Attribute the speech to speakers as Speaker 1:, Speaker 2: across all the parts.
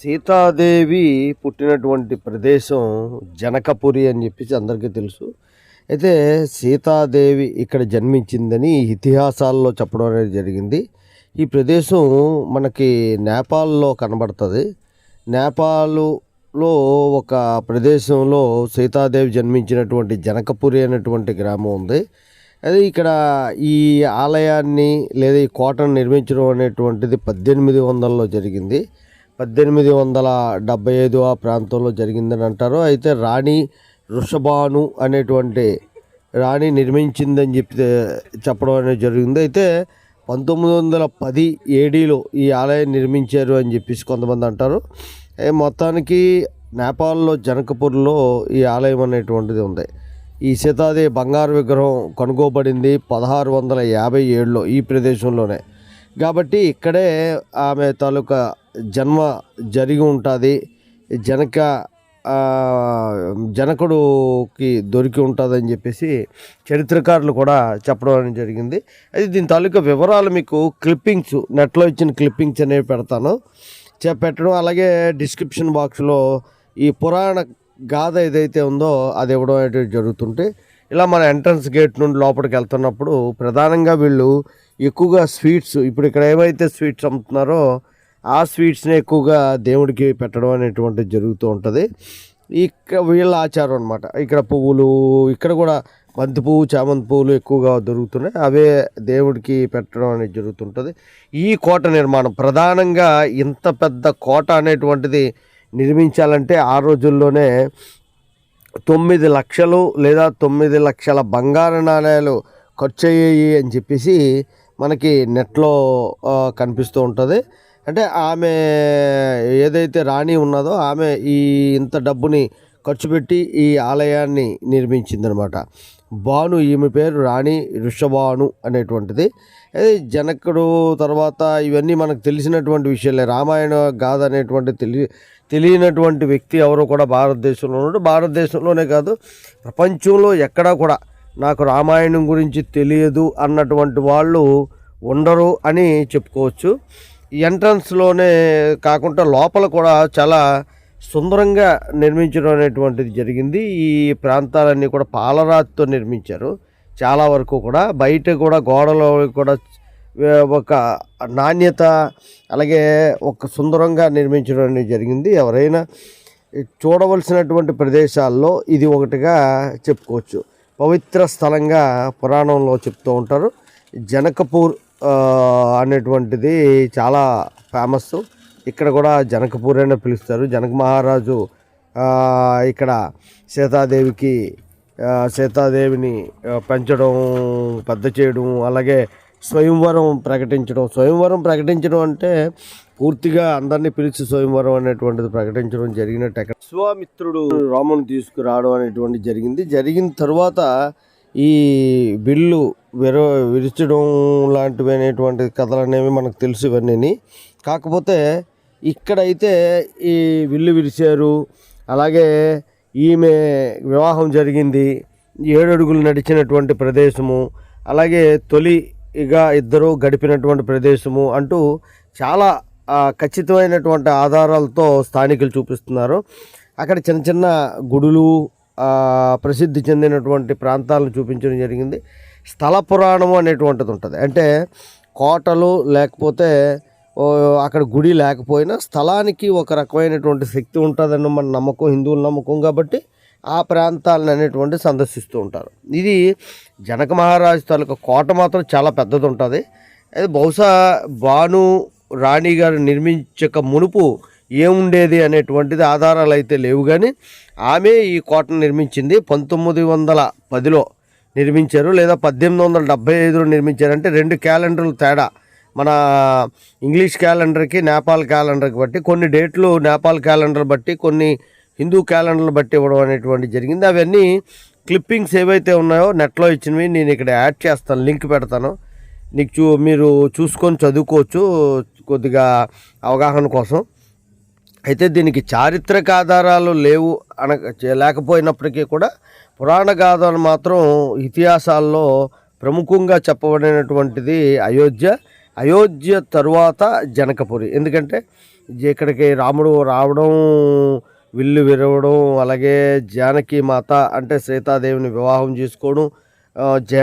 Speaker 1: సీతాదేవి పుట్టినటువంటి ప్రదేశం జనకపురి అని చెప్పేసి అందరికీ తెలుసు. అయితే సీతాదేవి ఇక్కడ జన్మించిందని ఇతిహాసాల్లో చెప్పడం అనేది జరిగింది. ఈ ప్రదేశం మనకి నేపాల్లో కనబడుతుంది. నేపాలులో ఒక ప్రదేశంలో సీతాదేవి జన్మించినటువంటి జనకపురి అనేటువంటి గ్రామం ఉంది. అదే ఇక్కడ ఈ ఆలయాన్ని లేదా ఈ కోటను నిర్మించడం అనేటువంటిది పద్దెనిమిది వందలలో జరిగింది. పద్దెనిమిది వందల డెబ్బై ఐదు ఆ ప్రాంతంలో జరిగిందని అంటారు. అయితే రాణి వృషభాను అనేటువంటి రాణి నిర్మించిందని చెప్పి చెప్పడం అనేది జరిగింది. అయితే పంతొమ్మిది వందల పది ఏడీలో ఈ ఆలయం నిర్మించారు అని చెప్పేసి కొంతమంది అంటారు. మొత్తానికి నేపాల్లో జనకపూర్లో ఈ ఆలయం అనేటువంటిది ఉంది. ఈ సీతాదేవి బంగారు విగ్రహం కనుగోబడింది పదహారు వందల యాభై ఏడులో ఈ ప్రదేశంలోనే. కాబట్టి ఇక్కడే ఆమె తాలూకా జన్మ జరిగి ఉంటుంది. జనక జనకుడుకి దొరికి ఉంటుందని చెప్పేసి చరిత్రకారులు కూడా చెప్పడం అనేది జరిగింది. అయితే దీని తాలూకా వివరాలు మీకు క్లిప్పింగ్స్ నెట్లో ఇచ్చిన క్లిప్పింగ్స్ అనేవి పెడతాను. చె- పెట్టడం అలాగే డిస్క్రిప్షన్ బాక్స్లో ఈ పురాణ గాథ ఏదైతే ఉందో అది ఇవ్వడం అనేది జరుగుతుంటే ఇలా మన ఎంట్రన్స్ గేట్ నుండి లోపలికి వెళ్తున్నప్పుడు ప్రధానంగా వీళ్ళు ఎక్కువగా స్వీట్స్ ఇప్పుడు ఇక్కడ ఏవైతే స్వీట్స్ అమ్ముతున్నారో ఆ స్వీట్స్ని ఎక్కువగా దేవుడికి పెట్టడం అనేటువంటిది జరుగుతూ ఉంటుంది. ఇక్కడ వీళ్ళ ఆచారం అనమాట ఇక్కడ పువ్వులు ఇక్కడ కూడా బంతి పువ్వు చామంతి పువ్వులు ఎక్కువగా దొరుకుతున్నాయి. అవే దేవుడికి పెట్టడం అనేది జరుగుతుంటుంది. ఈ కోట నిర్మాణం ప్రధానంగా ఇంత పెద్ద కోట అనేటువంటిది నిర్మించాలంటే ఆ రోజుల్లోనే తొమ్మిది లక్షలు లేదా తొమ్మిది లక్షల బంగారు నాణ్యాలు ఖర్చు అయ్యాయి అని చెప్పేసి మనకి నెట్లో కనిపిస్తూ ఉంటుంది. అంటే ఆమె ఏదైతే రాణి ఉన్నదో ఆమె ఈ ఇంత డబ్బుని ఖర్చు పెట్టి ఈ ఆలయాన్ని నిర్మించిందనమాట. భాను ఈమె పేరు రాణి ఋషభాను అనేటువంటిది. అది జనకుడు తర్వాత ఇవన్నీ మనకు తెలిసినటువంటి విషయాలే. రామాయణ గాథ అనేటువంటి తెలి తెలియనటువంటి వ్యక్తి ఎవరు కూడా భారతదేశంలో ఉన్నాడు భారతదేశంలోనే కాదు ప్రపంచంలో ఎక్కడా కూడా నాకు రామాయణం గురించి తెలియదు అన్నటువంటి వాళ్ళు ఉండరు అని చెప్పుకోవచ్చు. ఎంట్రన్స్లోనే కాకుండా లోపల కూడా చాలా సుందరంగా నిర్మించడం అనేటువంటిది జరిగింది. ఈ ప్రాంతాలన్నీ కూడా పాలరాతితో నిర్మించారు. చాలా వరకు కూడా బయట కూడా గోడలో కూడా ఒక నాణ్యత అలాగే ఒక సుందరంగా నిర్మించడం అనేది జరిగింది. ఎవరైనా చూడవలసినటువంటి ప్రదేశాల్లో ఇది ఒకటిగా చెప్పుకోవచ్చు. పవిత్ర స్థలంగా పురాణంలో చెప్తూ ఉంటారు. జనకపూర్ అనేటువంటిది చాలా ఫేమస్. ఇక్కడ కూడా జనకపూర్ అనే పిలుస్తారు. జనక మహారాజు ఇక్కడ సీతాదేవికి సీతాదేవిని పెంచడం పెద్ద చేయడం అలాగే స్వయంవరం ప్రకటించడం. స్వయంవరం ప్రకటించడం అంటే పూర్తిగా అందరినీ పిలిచి స్వయంవరం అనేటువంటిది ప్రకటించడం జరిగినట్టు అక్కడ విశ్వామిత్రుడు రాముని తీసుకురావడం అనేటువంటి జరిగింది. జరిగిన తర్వాత ఈ బిల్లు విర విరచడం లాంటివి అనేటువంటి కథలు అనేవి మనకు తెలుసు ఇవన్నీ కాకపోతే ఇక్కడైతే ఈ విల్లు విరిచారు అలాగే ఈమె వివాహం జరిగింది ఏడు అడుగులు నడిచినటువంటి ప్రదేశము అలాగే తొలిగా ఇద్దరు గడిపినటువంటి ప్రదేశము అంటూ చాలా ఖచ్చితమైనటువంటి ఆధారాలతో స్థానికులు చూపిస్తున్నారు. అక్కడ చిన్న చిన్న గుడులు ప్రసిద్ధి చెందినటువంటి ప్రాంతాలను చూపించడం జరిగింది. స్థల పురాణం అనేటువంటిది ఉంటుంది. అంటే కోటలు లేకపోతే అక్కడ గుడి లేకపోయినా స్థలానికి ఒక రకమైనటువంటి శక్తి ఉంటుందని మన నమ్మకం హిందువుల నమ్మకం కాబట్టి ఆ ప్రాంతాలను అనేటువంటి సందర్శిస్తూ ఉంటారు. ఇది జనక మహారాజు తాలూకా కోట మాత్రం చాలా పెద్దది ఉంటుంది. అది బహుశా భాను రాణి గారు నిర్మించక మునుపు ఏముండేది అనేటువంటిది ఆధారాలు అయితే లేవు కానీ ఆమె ఈ కోటను నిర్మించింది పంతొమ్మిది వందల పదిలో నిర్మించారు లేదా పద్దెనిమిది వందల డెబ్బై ఐదులో నిర్మించారంటే రెండు క్యాలెండర్లు తేడా. మన ఇంగ్లీష్ క్యాలెండర్కి నేపాల్ క్యాలెండర్కి బట్టి కొన్ని డేట్లు నేపాల్ క్యాలెండర్ బట్టి కొన్ని హిందూ క్యాలెండర్లు బట్టి ఇవ్వడం అనేటువంటి జరిగింది. అవన్నీ క్లిప్పింగ్స్ ఏవైతే ఉన్నాయో నెట్లో ఇచ్చినవి నేను ఇక్కడ యాడ్ చేస్తాను లింక్ పెడతాను. నీకు చూ మీరు చూసుకొని చదువుకోవచ్చు కొద్దిగా అవగాహన కోసం. అయితే దీనికి చారిత్రక ఆధారాలు లేవు అన లేకపోయినప్పటికీ కూడా పురాణ గాథలు మాత్రం ఇతిహాసాల్లో ప్రముఖంగా చెప్పబడినటువంటిది అయోధ్య. అయోధ్య తరువాత జనకపురి. ఎందుకంటే ఇక్కడికి రాముడు రావడం విల్లు విరవడం అలాగే జానకి మాత అంటే సీతాదేవిని వివాహం చేసుకోవడం జ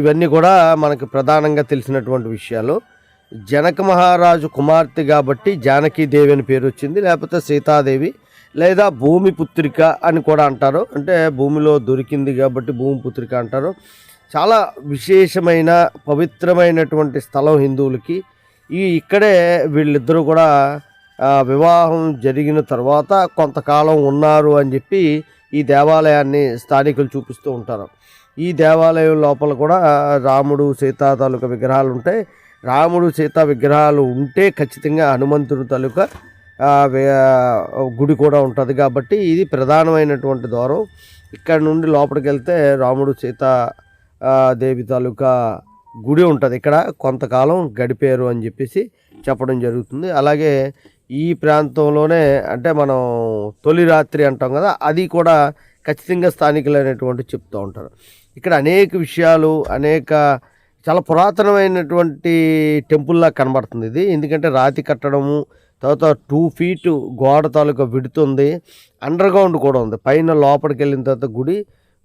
Speaker 1: ఇవన్నీ కూడా మనకు ప్రధానంగా తెలిసినటువంటి విషయాలు. జనక మహారాజు కుమార్తె కాబట్టి జానకీదేవి అని పేరు వచ్చింది లేకపోతే సీతాదేవి లేదా భూమి పుత్రిక అని కూడా అంటారు. అంటే భూమిలో దొరికింది కాబట్టి భూమి పుత్రిక అంటారు. చాలా విశేషమైన పవిత్రమైనటువంటి స్థలం హిందువులకి. ఈ ఇక్కడే వీళ్ళిద్దరూ కూడా వివాహం జరిగిన తర్వాత కొంతకాలం ఉన్నారు అని చెప్పి ఈ దేవాలయాన్ని స్థానికులు చూపిస్తూ ఉంటారు. ఈ దేవాలయం లోపల కూడా రాముడు సీతా తాలూకా విగ్రహాలు ఉంటాయి. రాముడు సీత విగ్రహాలు ఉంటే ఖచ్చితంగా హనుమంతుడు తాలూకా గుడి కూడా ఉంటుంది కాబట్టి ఇది ప్రధానమైనటువంటి ద్వారం. ఇక్కడ నుండి లోపలికి వెళ్తే రాముడు సీత దేవి తాలూకా గుడి ఉంటుంది ఇక్కడ. కొంతకాలం గడిపారు అని చెప్పేసి చెప్పడం జరుగుతుంది. అలాగే ఈ ప్రాంతంలోనే అంటే మనం తొలి రాత్రి అంటాం కదా అది కూడా ఖచ్చితంగా స్థానికులైనటువంటి చెప్తూ ఉంటారు. ఇక్కడ అనేక విషయాలు అనేక చాలా పురాతనమైనటువంటి టెంపుల్లా కనబడుతుంది ఇది. ఎందుకంటే రాతి కట్టడము తర్వాత టూ ఫీట్ గోడ తాలూకా విడుతుంది. అండర్ గ్రౌండ్ కూడా ఉంది. పైన లోపలికి వెళ్ళిన తర్వాత గుడి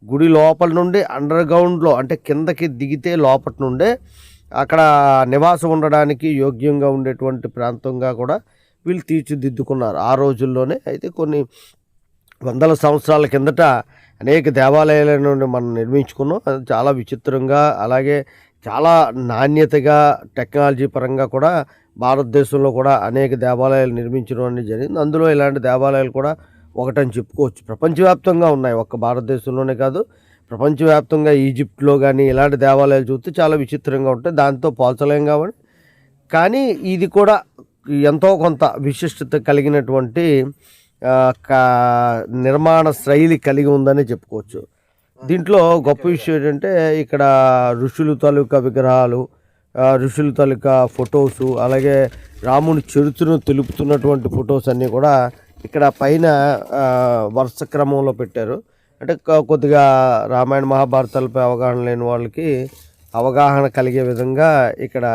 Speaker 1: గుడి లోపల నుండి అండర్ గ్రౌండ్లో అంటే కిందకి దిగితే లోపటి నుండే అక్కడ నివాసం ఉండడానికి యోగ్యంగా ఉండేటువంటి ప్రాంతంగా కూడా వీళ్ళు తీర్చిదిద్దుకున్నారు. ఆ రోజుల్లోనే అయితే కొన్ని వందల సంవత్సరాల కిందట అనేక దేవాలయాల నుండి మనం నిర్మించుకున్నాం. చాలా విచిత్రంగా అలాగే చాలా నాణ్యతగా టెక్నాలజీ పరంగా కూడా భారతదేశంలో కూడా అనేక దేవాలయాలు నిర్మించడం అనేది జరిగింది. అందులో ఇలాంటి దేవాలయాలు కూడా ఒకటని చెప్పుకోవచ్చు. ప్రపంచవ్యాప్తంగా ఉన్నాయి. ఒక్క భారతదేశంలోనే కాదు. ప్రపంచవ్యాప్తంగా ఈజిప్ట్లో కానీ ఇలాంటి దేవాలయాలు చూస్తే చాలా విచిత్రంగా ఉంటాయి. దాంతో పోల్చలేం కాబట్టి. కానీ ఇది కూడా ఎంతో కొంత విశిష్టత కలిగినటువంటి కా- నిర్మాణ శైలి కలిగి ఉందని చెప్పుకోవచ్చు. దీంట్లో గొప్ప విషయం ఏంటంటే ఇక్కడ ఋషులు తాలూకా విగ్రహాలు ఋషుల తాలూకా ఫొటోసు అలాగే రాముని చరిత్రను తెలుపుతున్నటువంటి ఫొటోస్ అన్నీ కూడా ఇక్కడ పైన వరుస క్రమంలో పెట్టారు. అంటే కొద్దిగా రామాయణ మహాభారతాలపై అవగాహన లేని వాళ్ళకి అవగాహన కలిగే విధంగా ఇక్కడ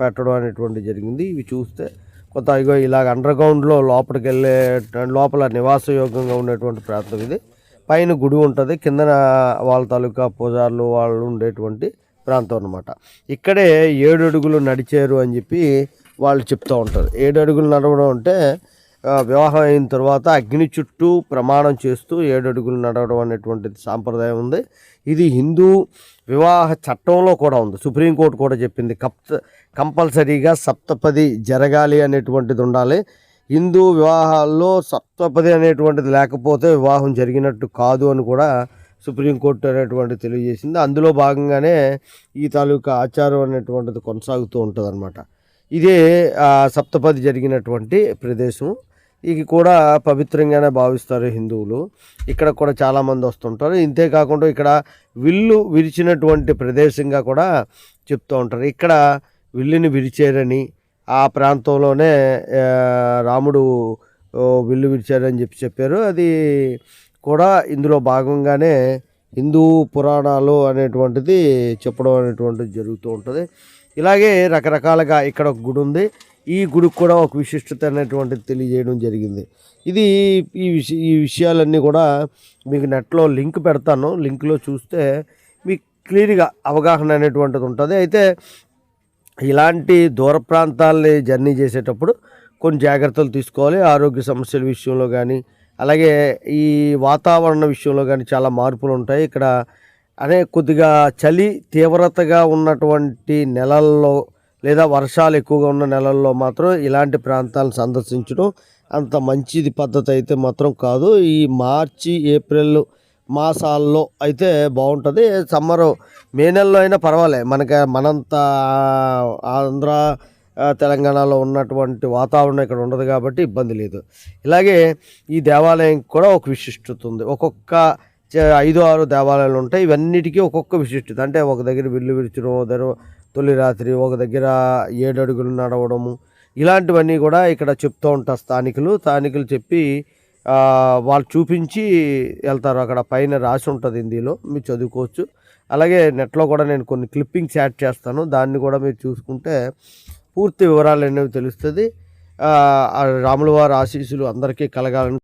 Speaker 1: పెట్టడం అనేటువంటి జరిగింది. ఇవి చూస్తే కొంత ఇగో ఇలాగ అండర్ గ్రౌండ్లో లోపలికి వెళ్ళే లోపల నివాసయోగ్యంగా ఉండేటువంటి ప్రాంతం ఇది. పైన గుడి ఉంటుంది. కిందన వాళ్ళ తాలూకా పూజారులు వాళ్ళు ఉండేటువంటి ప్రాంతం అన్నమాట. ఇక్కడే ఏడు అడుగులు నడిచారు అని చెప్పి వాళ్ళు చెప్తూ ఉంటారు. ఏడు అడుగులు నడవడం అంటే వివాహం అయిన తర్వాత అగ్ని చుట్టూ ప్రమాణం చేస్తూ ఏడు అడుగులు నడవడం అనేటువంటిది సాంప్రదాయం ఉంది. ఇది హిందూ వివాహ చట్టంలో కూడా ఉంది. సుప్రీంకోర్టు కూడా చెప్పింది. కప్ కంపల్సరీగా సప్తపది జరగాలి అనేటువంటిది ఉండాలి. హిందూ వివాహాల్లో సప్తపది అనేటువంటిది లేకపోతే వివాహం జరిగినట్టు కాదు అని కూడా సుప్రీంకోర్టు అనేటువంటిది తెలియజేసింది. అందులో భాగంగానే ఈ తాలూకా ఆచారం అనేటువంటిది కొనసాగుతూ ఉంటుందన్నమాట. ఇదే సప్తపది జరిగినటువంటి ప్రదేశం. ఇది కూడా పవిత్రంగానే భావిస్తారు హిందువులు. ఇక్కడ కూడా చాలామంది వస్తుంటారు. ఇంతే కాకుండా ఇక్కడ విల్లు విరిచినటువంటి ప్రదేశంగా కూడా చెప్తూ ఉంటారు. ఇక్కడ విల్లుని విరిచారని ఆ ప్రాంతంలోనే రాముడు విల్లు విడిచాడని చెప్పి చెప్పారు. అది కూడా ఇందులో భాగంగానే హిందూ పురాణాలు అనేటువంటిది చెప్పడం అనేటువంటిది జరుగుతూ ఉంటుంది. ఇలాగే రకరకాలుగా ఇక్కడ ఒక గుడి ఉంది. ఈ గుడికి కూడా ఒక విశిష్టత అనేటువంటిది తెలియజేయడం జరిగింది. ఇది ఈ విష ఈ విషయాలన్నీ కూడా మీకు నెట్లో లింక్ పెడతాను. లింక్లో చూస్తే మీకు క్లియర్గా అవగాహన అనేటువంటిది ఉంటుంది. అయితే ఇలాంటి దూర ప్రాంతాలని జర్నీ చేసేటప్పుడు కొన్ని జాగ్రత్తలు తీసుకోవాలి. ఆరోగ్య సమస్యల విషయంలో కానీ అలాగే ఈ వాతావరణ విషయంలో కానీ చాలా మార్పులు ఉంటాయి. ఇక్కడ అనే కొద్దిగా చలి తీవ్రతగా ఉన్నటువంటి నెలల్లో లేదా వర్షాలు ఎక్కువగా ఉన్న నెలల్లో మాత్రం ఇలాంటి ప్రాంతాలను సందర్శించడం అంత మంచిది పద్ధతి అయితే మాత్రం కాదు. ఈ మార్చి ఏప్రిల్ మాసాల్లో అయితే బాగుంటుంది. సమ్మర్ మే నెలలో అయినా పర్వాలే. మనకి మనంత ఆంధ్ర తెలంగాణలో ఉన్నటువంటి వాతావరణం ఇక్కడ ఉండదు కాబట్టి ఇబ్బంది లేదు. ఇలాగే ఈ దేవాలయం కూడా ఒక విశిష్టత ఉంది. ఒక్కొక్క ఐదు ఆరు దేవాలయాలు ఉంటాయి. ఇవన్నిటికీ ఒక్కొక్క విశిష్టత. అంటే ఒక దగ్గర విల్లు విరిచడం ఒక దగ్గర తొలి రాత్రి ఒక దగ్గర ఏడు అడుగులు నడవడము. ఇలాంటివన్నీ కూడా ఇక్కడ చెప్తూ ఉంటారు స్థానికులు. స్థానికులు చెప్పి వాళ్ళు చూపించి వెళ్తారు. అక్కడ పైన రాసి ఉంటుంది హిందీలో. మీరు చదువుకోవచ్చు. అలాగే నెట్లో కూడా నేను కొన్ని క్లిప్పింగ్స్ యాడ్ చేస్తాను. దాన్ని కూడా మీరు చూసుకుంటే పూర్తి వివరాలు అనేవి తెలుస్తుంది. ఆ, రాముల వారి ఆశీస్సులు అందరికీ కలగాలని